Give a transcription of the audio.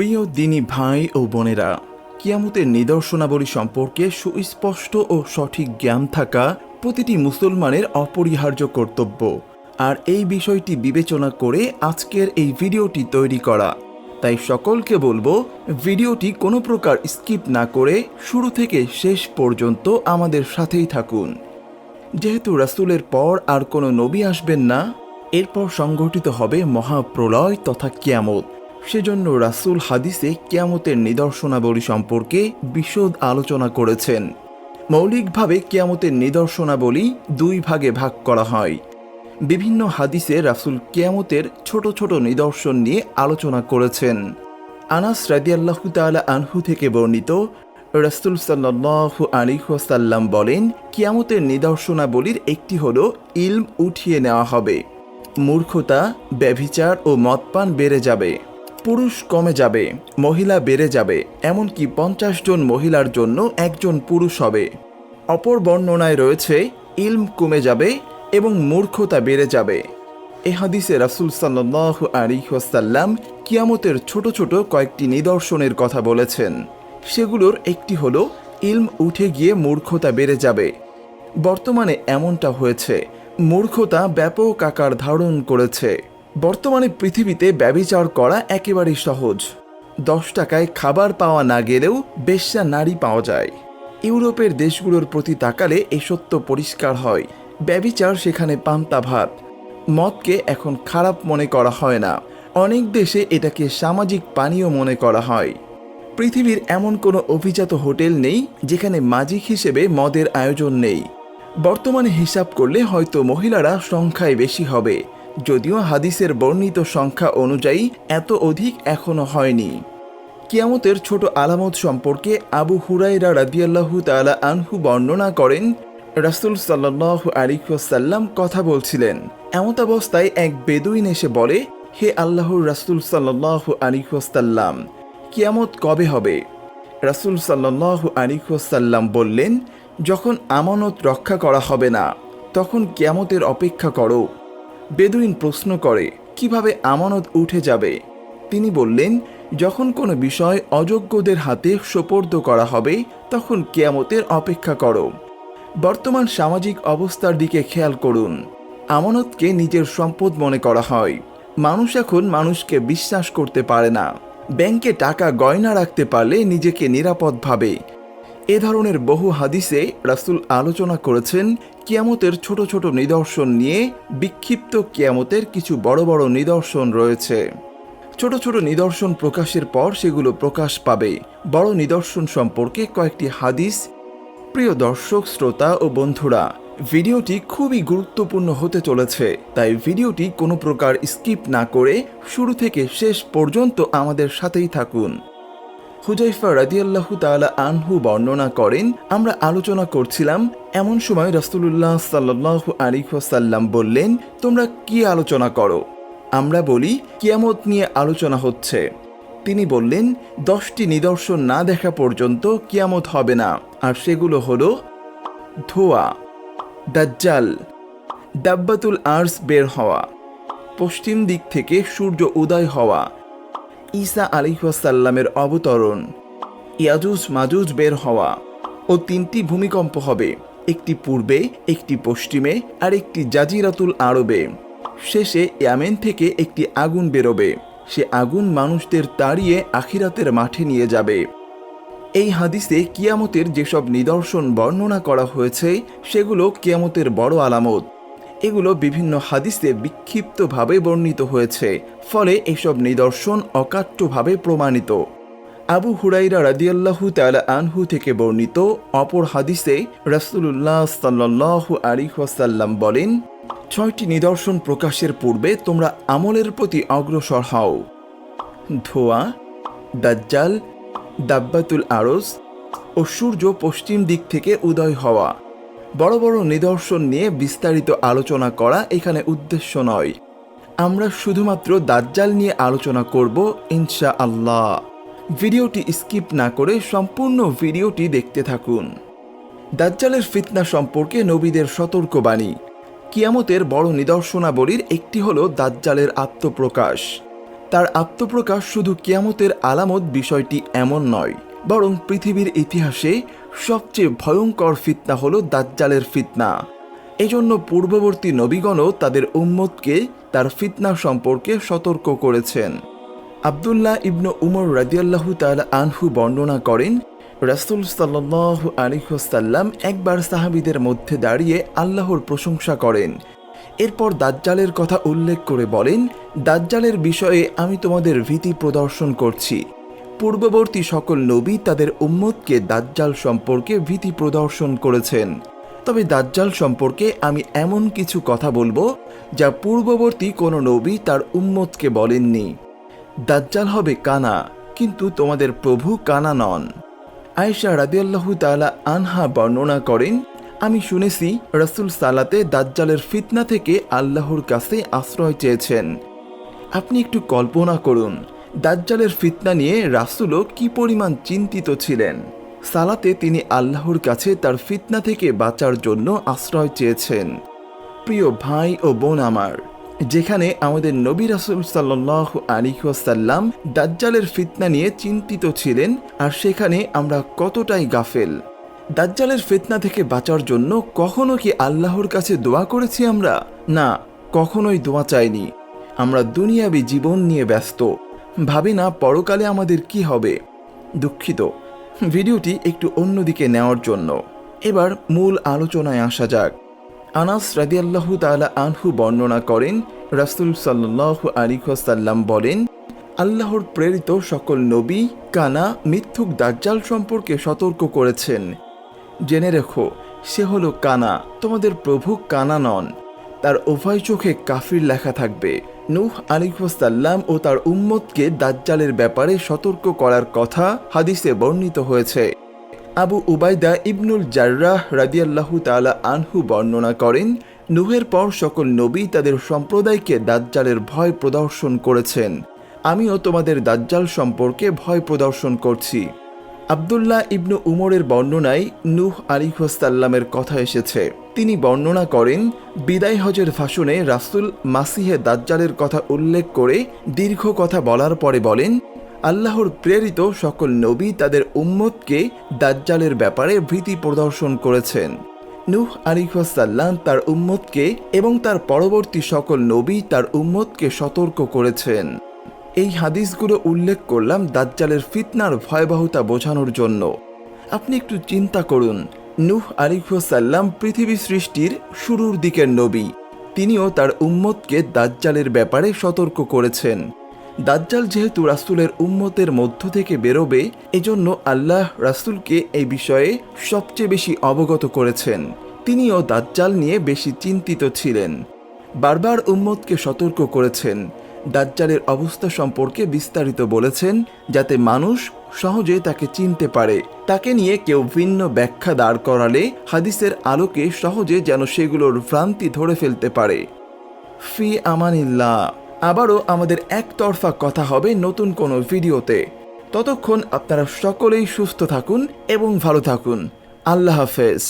প্রিয় দিনী ভাই ও বোনেরা, কিয়ামতের নিদর্শনাবলী সম্পর্কে সুস্পষ্ট ও সঠিক জ্ঞান থাকা প্রতিটি মুসলমানের অপরিহার্য কর্তব্য। আর এই বিষয়টি বিবেচনা করে আজকের এই ভিডিওটি তৈরি করা। তাই সকলকে বলব, ভিডিওটি কোনো প্রকার স্কিপ না করে শুরু থেকে শেষ পর্যন্ত আমাদের সাথেই থাকুন। যেহেতু রাসুলের পর আর কোনো নবী আসবেন না, এরপর সংঘটিত হবে মহাপ্রলয় তথা কিয়ামত। সেজন্য রাসূল হাদিসে কেয়ামতের নিদর্শনাবলী সম্পর্কে বিশদ আলোচনা করেছেন। মৌলিকভাবে কেয়ামতের নিদর্শনাবলী দুই ভাগে ভাগ করা হয়। বিভিন্ন হাদিসে রাসূল কেয়ামতের ছোট ছোট নিদর্শন নিয়ে আলোচনা করেছেন। আনাস রাদিয়াল্লাহু তাআলা আনহু থেকে বর্ণিত রাসূল সাল্লাল্লাহু আলাইহি ওয়াসাল্লাম বলেন, কিয়ামতের নিদর্শনাবলীর একটি হল ইলম উঠিয়ে নেওয়া হবে। মূর্খতা, ব্যভিচার ও মদপান বেড়ে যাবে। পুরুষ কমে যাবে, মহিলা বেড়ে যাবে, এমনকি পঞ্চাশ জন মহিলার জন্য একজন পুরুষ হবে। অপর বর্ণনায় রয়েছে, ইলম কমে যাবে এবং মূর্খতা বেড়ে যাবে। এ হাদিসে রাসুল সাল্লাহ আলিহাসাল্লাম কিয়ামতের ছোট ছোট কয়েকটি নিদর্শনের কথা বলেছেন। সেগুলোর একটি হলো, ইলম উঠে গিয়ে মূর্খতা বেড়ে যাবে। বর্তমানে এমনটা হয়েছে, মূর্খতা ব্যাপক আকার ধারণ করেছে। বর্তমানে পৃথিবীতে ব্যবিচার করা একেবারেই সহজ। দশ টাকায় খাবার পাওয়া না গেলেও বেশ্যা নারী পাওয়া যায়। ইউরোপের দেশগুলোর প্রতি তাকালে এ সত্য পরিষ্কার হয়। ব্যবিচার সেখানে পান্তা ভাত। মদকে এখন খারাপ মনে করা হয় না। অনেক দেশে এটাকে সামাজিক পানীয় মনে করা হয়। পৃথিবীর এমন কোনো অভিজাত হোটেল নেই যেখানে মাজিক হিসেবে মদের আয়োজন নেই। বর্তমানে হিসাব করলে হয়তো মহিলারা সংখ্যায় বেশি হবে। যদিও হাদিসের বর্ণিত সংখ্যা অনুযায়ী এত অধিক এখনও হয়নি। কিয়ামতের ছোট আলামত সম্পর্কে আবু হুরাইরা রাদিয়াল্লাহু তাআলা আনহু বর্ণনা করেন, রাসূল সাল্লাল্লাহু আলাইহি ওয়াসাল্লাম কথা বলছিলেন। এমতাবস্থায় এক বেদুইন এসে বলে, হে আল্লাহর রাসূল সাল্লাল্লাহু আলাইহি ওয়াসাল্লাম, কিয়ামত কবে হবে? রাসূল সাল্লাল্লাহু আলাইহি ওয়াসাল্লাম বললেন, যখন আমানত রক্ষা করা হবে না, তখন কিয়ামতের অপেক্ষা করো। বেদুইন প্রশ্ন করে, কীভাবে আমানত উঠে যাবে? তিনি বললেন, যখন কোনো বিষয় অযোগ্যদের হাতে সোপর্দ করা হবে, তখন কেয়ামতের অপেক্ষা করো। বর্তমান সামাজিক অবস্থার দিকে খেয়াল করুন। আমানতকে নিজের সম্পদ মনে করা হয়। মানুষ এখন মানুষকে বিশ্বাস করতে পারে না। ব্যাংকে টাকা গয়না রাখতে পারলে নিজেকে নিরাপদ ভাবে। এ ধরনের বহু হাদিসে রাসূল আলোচনা করেছেন কিয়ামতের ছোট ছোট নিদর্শন নিয়ে, বিক্ষিপ্ত কিয়ামতের কিছু বড় বড় নিদর্শন রয়েছে। ছোট ছোট নিদর্শন প্রকাশের পর সেগুলো প্রকাশ পাবে। বড় নিদর্শন সম্পর্কে কয়েকটি হাদিস। প্রিয় দর্শক, শ্রোতা ও বন্ধুরা, ভিডিওটি খুবই গুরুত্বপূর্ণ হতে চলেছে, তাই ভিডিওটি কোনো প্রকার স্কিপ না করে শুরু থেকে শেষ পর্যন্ত আমাদের সাথেই থাকুন। হুজাইফা রাদিয়াল্লাহু তাআলা আনহু বর্ণনা করেন, আমরা আলোচনা করছিলাম, এমন সময় রাসূলুল্লাহ সাল্লাল্লাহু আলাইহি ওয়াসাল্লাম বললেন, তোমরা কি আলোচনা করো? আমরা বলি, কিয়ামত নিয়ে আলোচনা হচ্ছে। তিনি বললেন, দশটি নিদর্শন না দেখা পর্যন্ত কিয়ামত হবে না। আর সেগুলো হলো, ধোয়া, দাজ্জাল, দাব্বাতুল আর্স বের হওয়া, পশ্চিম দিক থেকে সূর্য উদয় হওয়া ঈসা আলিহাসাল্লামের অবতরণ। ইয়াজুজ মাজুজ বের হওয়া ও তিনটি ভূমিকম্প হবে, একটি পূর্বে, একটি পশ্চিমে, আর একটি জাজিরাতুল আরবে। শেষে ইয়ামেন থেকে একটি আগুন বেরোবে, সে আগুন মানুষদের তাড়িয়ে আখিরাতের মাঠে নিয়ে যাবে। এই হাদিসে কিয়ামতের যেসব নিদর্শন বর্ণনা করা হয়েছে, সেগুলো কিয়ামতের বড় আলামত। এগুলো বিভিন্ন হাদিসে বিক্ষিপ্তভাবে বর্ণিত হয়েছে, ফলে এসব নিদর্শন অকাট্যভাবে প্রমাণিত। আবু হুরাইরা রাদিয়াল্লাহু তাআলা আনহু থেকে বর্ণিত অপর হাদিসে রাসূলুল্লাহ সাল্লাল্লাহু আলাইহি ওয়াসাল্লাম বলেন, ছয়টি নিদর্শন প্রকাশের পূর্বে তোমরা আমলের প্রতি অগ্রসর হও। ধোয়া, দাজ্জাল, দাব্বাতুল আরস ও সূর্য পশ্চিম দিক থেকে উদয় হওয়া। বড় বড় নিদর্শন নিয়ে বিস্তারিত আলোচনা করা এখানে উদ্দেশ্য নয়। আমরা শুধুমাত্র দাজ্জাল নিয়ে আলোচনা করব ইনশা আল্লাহ ভিডিওটি স্কিপ না করে সম্পূর্ণ ভিডিওটি দেখতে থাকুন। দাজ্জালের ফিতনা সম্পর্কে নবীদের সতর্কবাণী। কিয়ামতের বড় নিদর্শনাবলীর একটি হল দাজ্জালের আত্মপ্রকাশ। তার আত্মপ্রকাশ শুধু কিয়ামতের আলামত বিষয়টি এমন নয়, বরং পৃথিবীর ইতিহাসে সবচেয়ে ভয়ঙ্কর ফিতনা হল দাজ্জালের ফিতনা। এজন্য পূর্ববর্তী নবীগণও তাদের উম্মতকে তার ফিতনা সম্পর্কে সতর্ক করেছেন। আবদুল্লাহ ইবনু উমর রাদিয়াল্লাহু তাআলা আনহু বর্ণনা করেন, রাসূল সাল্লাল্লাহু আলাইহি ওয়াসাল্লাম একবার সাহাবীদের মধ্যে দাঁড়িয়ে আল্লাহর প্রশংসা করেন। এরপর দাজ্জালের কথা উল্লেখ করে বলেন, দাজ্জালের বিষয়ে আমি তোমাদের ভীতি প্রদর্শন করছি। পূর্ববর্তী সকল নবী তাদের উম্মতকে দাজ্জাল সম্পর্কে ভীতি প্রদর্শন করেছেন। তবে দাজ্জাল সম্পর্কে আমি এমন কিছু কথা বলব যা পূর্ববর্তী কোনো নবী তার উম্মতকে বলেননি। দাজ্জাল হবে কানা, কিন্তু তোমাদের প্রভু কানা নন। আয়েশা রাদিয়াল্লাহু তালা আনহা বর্ণনা করেন, আমি শুনেছি রসুল সালাতে দাজ্জালের ফিতনা থেকে আল্লাহর কাছে আশ্রয় চেয়েছেন। আপনি একটু কল্পনা করুন দাজ্জালের ফিতনা নিয়ে রাসুলও কি পরিমাণ চিন্তিত ছিলেন? সালাতে তিনি আল্লাহর কাছে তার ফিতনা থেকে বাঁচার জন্য আশ্রয় চেয়েছেন। প্রিয় ভাই ও বোন আমার, যেখানে আমাদের নবী রাসুল সাল্লাহ আলিহাসাল্লাম দাজ্জালের ফিতনা নিয়ে চিন্তিত ছিলেন, আর সেখানে আমরা কতটাই গাফেল। দাজ্জালের ফিতনা থেকে বাঁচার জন্য কখনো কি আল্লাহর কাছে দোয়া করেছি আমরা? না, কখনোই দোয়া চাইনি। আমরা দুনিয়াবী জীবন নিয়ে ব্যস্ত। ভাবি না পরকালে আমাদের কি হবে। দুঃখিত। ভিডিওটি একটু অন্যদিকে নেওয়ার জন্য। এবার মূল আলোচনায় আসা যাক। আনাস রাদিয়াল্লাহু তাআলা আনহু বর্ণনা করেন, রাসূল সাল্লাল্লাহু আলাইহি ওয়াসাল্লাম বলেন, আল্লাহর প্রেরিত সকল নবী কানা, মিথ্যুক দাজ্জাল সম্পর্কে সতর্ক করেছেন। জেনে রেখো, সে হলো কানা, তোমাদের প্রভু কানা নন। তার উভয় চোখে কাফির লেখা থাকবে। নূহ আলিফাসাল্লাম ও তার উম্মতকে দাজ্জালের ব্যাপারে সতর্ক করার কথা হাদিসে বর্ণিত হয়েছে। আবু উবাইদা ইবনুল জার্রাহ রাদিয়াল্লাহু তাআলা আনহু বর্ণনা করেন, নুহের পর সকল নবী তাদের সম্প্রদায়কে দাজ্জালের ভয় প্রদর্শন করেছেন। আমিও তোমাদের দাজ্জাল সম্পর্কে ভয় প্রদর্শন করছি। আবদুল্লাহ ইবনু উমরের বর্ণনায় নুহ নূহ আলিহাসাল্লামের কথা এসেছে। তিনি বর্ণনা করেন, বিদায় হজের ভাষণে রাসুল মাসিহে দাজ্জালের কথা উল্লেখ করে দীর্ঘ কথা বলার পরে বলেন, আল্লাহর প্রেরিত সকল নবী তাদের উম্মতকে দাজ্জালের ব্যাপারে ভীতি প্রদর্শন করেছেন। নূহ আলিহাসাল্লাম তার উম্মতকে এবং তার পরবর্তী সকল নবী তার উম্মতকে সতর্ক করেছেন। এই হাদিসগুলো উল্লেখ করলাম দাজ্জালের ফিতনার ভয়াবহতা বোঝানোর জন্য। আপনি একটু চিন্তা করুন, নূহ আলিহাসাল্লাম পৃথিবী সৃষ্টির শুরুর দিকের নবী। তিনিও তার উম্মতকে দাজ্জালের ব্যাপারে সতর্ক করেছেন। দাজ্জাল যেহেতু রাসুলের উম্মতের মধ্য থেকে বেরোবে, এজন্য আল্লাহ রাসুলকে এই বিষয়ে সবচেয়ে বেশি অবগত করেছেন। তিনিও দাজ্জাল নিয়ে বেশি চিন্তিত ছিলেন। বারবার উম্মতকে সতর্ক করেছেন। দাজ্জালের অবস্থা সম্পর্কে বিস্তারিত বলেছেন যাতে মানুষ সহজে তাকে চিনতে পারে। তাকে নিয়ে কেউ ভিন্ন ব্যাখ্যা দাঁড় করালে হাদিসের আলোকে সহজে যেন সেগুলোর ভ্রান্তি ধরে ফেলতে পারে। ফি আমানিল্লাহ। আবারও আমাদের একতরফা কথা হবে নতুন কোনো ভিডিওতে। ততক্ষণ আপনারা সকলেই সুস্থ থাকুন এবং ভালো থাকুন। আল্লাহ হাফেজ।